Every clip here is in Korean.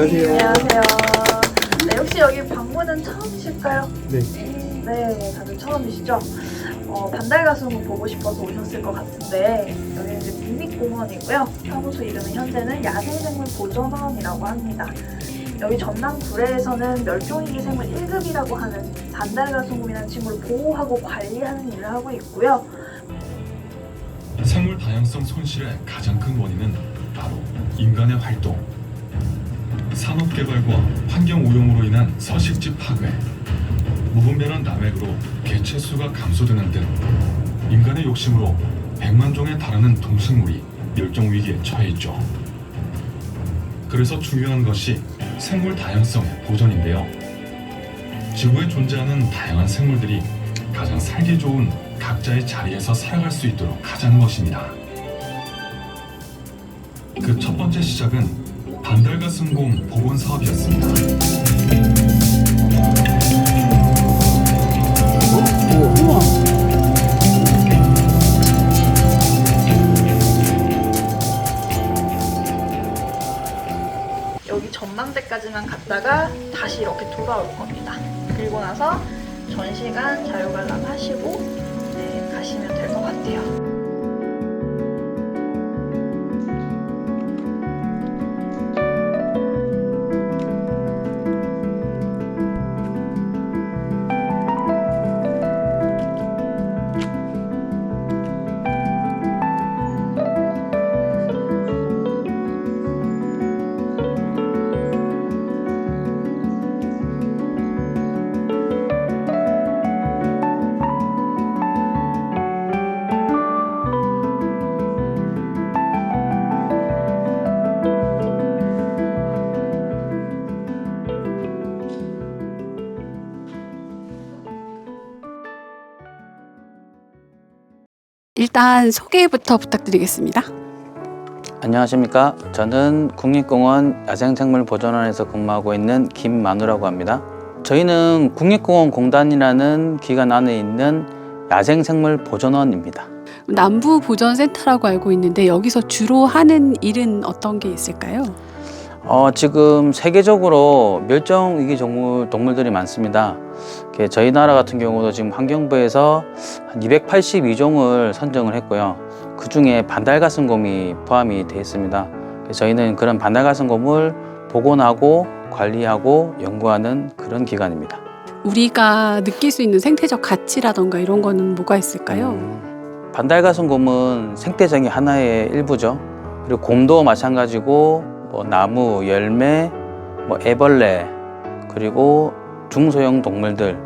안녕하세요. 안녕하세요. 네, 혹시 여기 방문은 처음이실까요? 네. 네, 다들 처음이시죠? 어, 반달가슴을 보고 싶어서 오셨을 것 같은데 여기는 이제 국립공원이고요. 사무소 이름은 현재는 야생생물 보존원이라고 합니다. 여기 전남 구례에서는 멸종위기 생물 1급이라고 하는 반달가슴이라는 친구를 보호하고 관리하는 일을 하고 있고요. 생물 다양성 손실의 가장 큰 원인은 바로 인간의 활동, 산업 개발과 환경 오염으로 인한 서식지 파괴, 무분별한 남획으로 개체 수가 감소되는 등 인간의 욕심으로 100만 종에 달하는 동식물이 멸종 위기에 처해 있죠. 그래서 중요한 것이 생물 다양성의 보존인데요. 지구에 존재하는 다양한 생물들이 가장 살기 좋은 각자의 자리에서 살아갈 수 있도록 하자는 것입니다. 그 첫 번째 시작은 반달가슴곰 복원 사업이었습니다. 여기 전망대까지만 갔다가 다시 이렇게 돌아올 겁니다. 그리고 나서 전시관 자유관람 하시고 네, 가시면 될 것 같아요. 일단 소개부터 부탁드리겠습니다. 안녕하십니까. 저는 국립공원 야생생물보존원에서 근무하고 있는 김만우라고 합니다. 저희는 국립공원공단이라는 기관 안에 있는 야생생물보존원입니다. 남부보전센터라고 알고 있는데 여기서 주로 하는 일은 어떤 게 있을까요? 어, 지금 세계적으로 멸종 위기 동물, 동물들이 많습니다. 저희 나라 같은 경우도 지금 환경부에서 한 282종을 선정을 했고요. 그 중에 반달가슴곰이 포함이 되어 있습니다. 저희는 그런 반달가슴곰을 복원하고 관리하고 연구하는 그런 기관입니다. 우리가 느낄 수 있는 생태적 가치라던가 이런 거는 뭐가 있을까요? 음, 반달가슴곰은 생태장의 하나의 일부죠. 그리고 곰도 마찬가지고 뭐 나무, 열매, 뭐 애벌레 그리고 중소형 동물들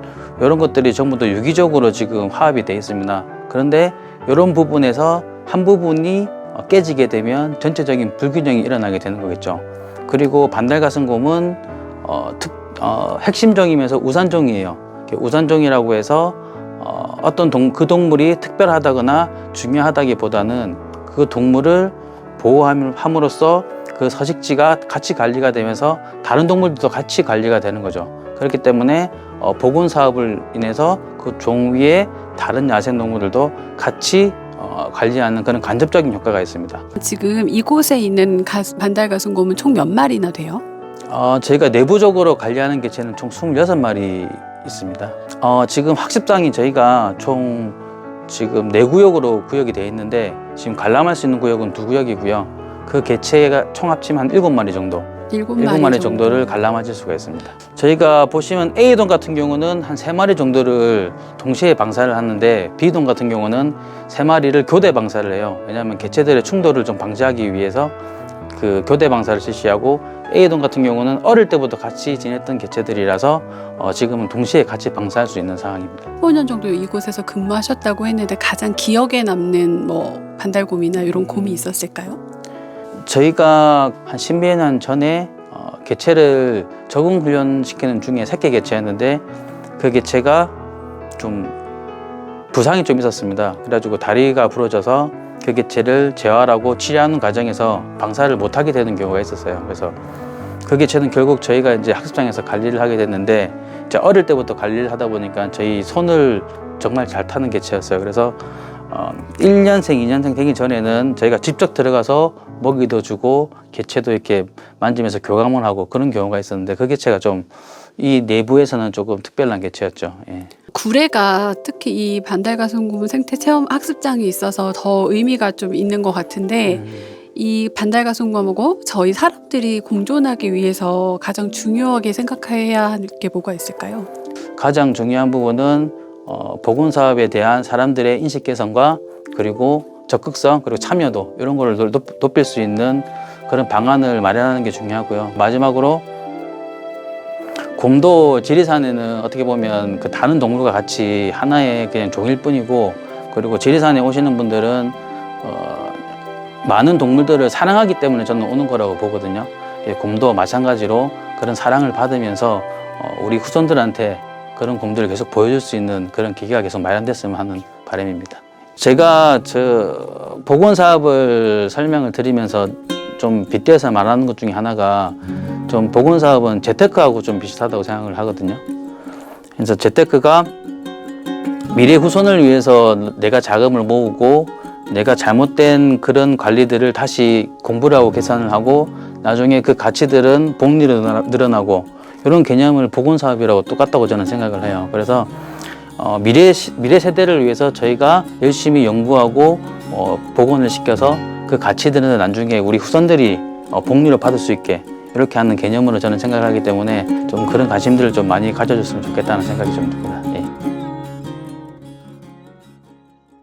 이런 것들이 전부 다 유기적으로 지금 화합이 되어 있습니다. 그런데 이런 부분에서 한 부분이 어, 깨지게 되면 전체적인 불균형이 일어나게 되는 거겠죠. 그리고 반달가슴곰은 어, 특, 어, 핵심종이면서 우산종이에요. 우산종이라고 해서 어, 어떤 동, 그 동물이 특별하다거나 중요하다기보다는 그 동물을 보호함으로써 그 서식지가 같이 관리가 되면서 다른 동물들도 같이 관리가 되는 거죠. 그렇기 때문에 어, 보건 사업을 인해서 그 종 위에 다른 야생 동물들도 같이 어, 관리하는 그런 간접적인 효과가 있습니다. 지금 이곳에 있는 가스- 반달가슴곰은 총 몇 마리나 돼요? 어, 저희가 내부적으로 관리하는 개체는 총 26마리 있습니다. 어, 지금 학습장이 저희가 총 지금 네 구역으로 구역이 되어 있는데 지금 관람할 수 있는 구역은 두 구역이고요. 그 개체가 총 합치면 한 일곱 마리 정도, 일곱 마리 마리 정도를 관람하실 수가 있습니다. 저희가 보시면 A동 같은 경우는 한 세 마리 정도를 동시에 방사를 하는데 B동 같은 경우는 세 마리를 교대 방사를 해요. 왜냐하면 개체들의 충돌을 좀 방지하기 위해서 그 교대 방사를 실시하고 A동 같은 경우는 어릴 때부터 같이 지냈던 개체들이라서 어, 지금은 동시에 같이 방사할 수 있는 상황입니다. 15년 정도 이곳에서 근무하셨다고 했는데 가장 기억에 남는 뭐 반달곰이나 이런 곰이 있었을까요? 저희가 한 10몇 년 전에 어, 개체를 적응 훈련시키는 중에 새끼 개체였는데 그 개체가 좀 부상이 좀 있었습니다. 그래가지고 다리가 부러져서 그 개체를 재활하고 치료하는 과정에서 방사를 못하게 되는 경우가 있었어요. 그래서 그 개체는 결국 저희가 이제 학습장에서 관리를 하게 됐는데 어릴 때부터 관리를 하다 보니까 저희 손을 정말 잘 타는 개체였어요. 그래서 어, 1년생, 2년생 되기 전에는 저희가 직접 들어가서 먹이도 주고 개체도 이렇게 만지면서 교감을 하고 그런 경우가 있었는데 그 개체가 좀 이 내부에서는 조금 특별한 개체였죠. 예. 구례가 특히 이 반달가슴곰 생태 체험 학습장이 있어서 더 의미가 좀 있는 것 같은데 이 반달가슴곰하고 저희 사람들이 공존하기 위해서 가장 중요하게 생각해야 할 게 뭐가 있을까요? 가장 중요한 부분은 어, 보건 사업에 대한 사람들의 인식 개선과 그리고 적극성 그리고 참여도 이런 거를 높- 높일 수 있는 그런 방안을 마련하는 게 중요하고요. 마지막으로 곰도 지리산에는 어떻게 보면 그 다른 동물과 같이 하나의 그냥 종일 뿐이고 그리고 지리산에 오시는 분들은 어, 많은 동물들을 사랑하기 때문에 저는 오는 거라고 보거든요. 예, 곰도 마찬가지로 그런 사랑을 받으면서 어, 우리 후손들한테 그런 곰들을 계속 보여줄 수 있는 그런 기회가 계속 마련됐으면 하는 바람입니다. 제가 저 보건 사업을 설명을 드리면서 좀 빗대서 말하는 것 중에 하나가 좀 보건 사업은 재테크하고 좀 비슷하다고 생각을 하거든요. 그래서 재테크가 미래 후손을 위해서 내가 자금을 모으고 내가 잘못된 그런 관리들을 다시 공부를 하고 계산을 하고 나중에 그 가치들은 복리로 늘어나- 늘어나고 이런 개념을 보건 사업이라고 똑같다고 저는 생각을 해요. 그래서 어, 미래 시- 미래 세대를 위해서 저희가 열심히 연구하고 어, 복원을 시켜서 그 가치들은 나중에 우리 후손들이 어, 복리로 받을 수 있게 이렇게 하는 개념으로 저는 생각을 하기 때문에 좀 그런 관심들을 좀 많이 가져줬으면 좋겠다는 생각이 좀 듭니다. 예.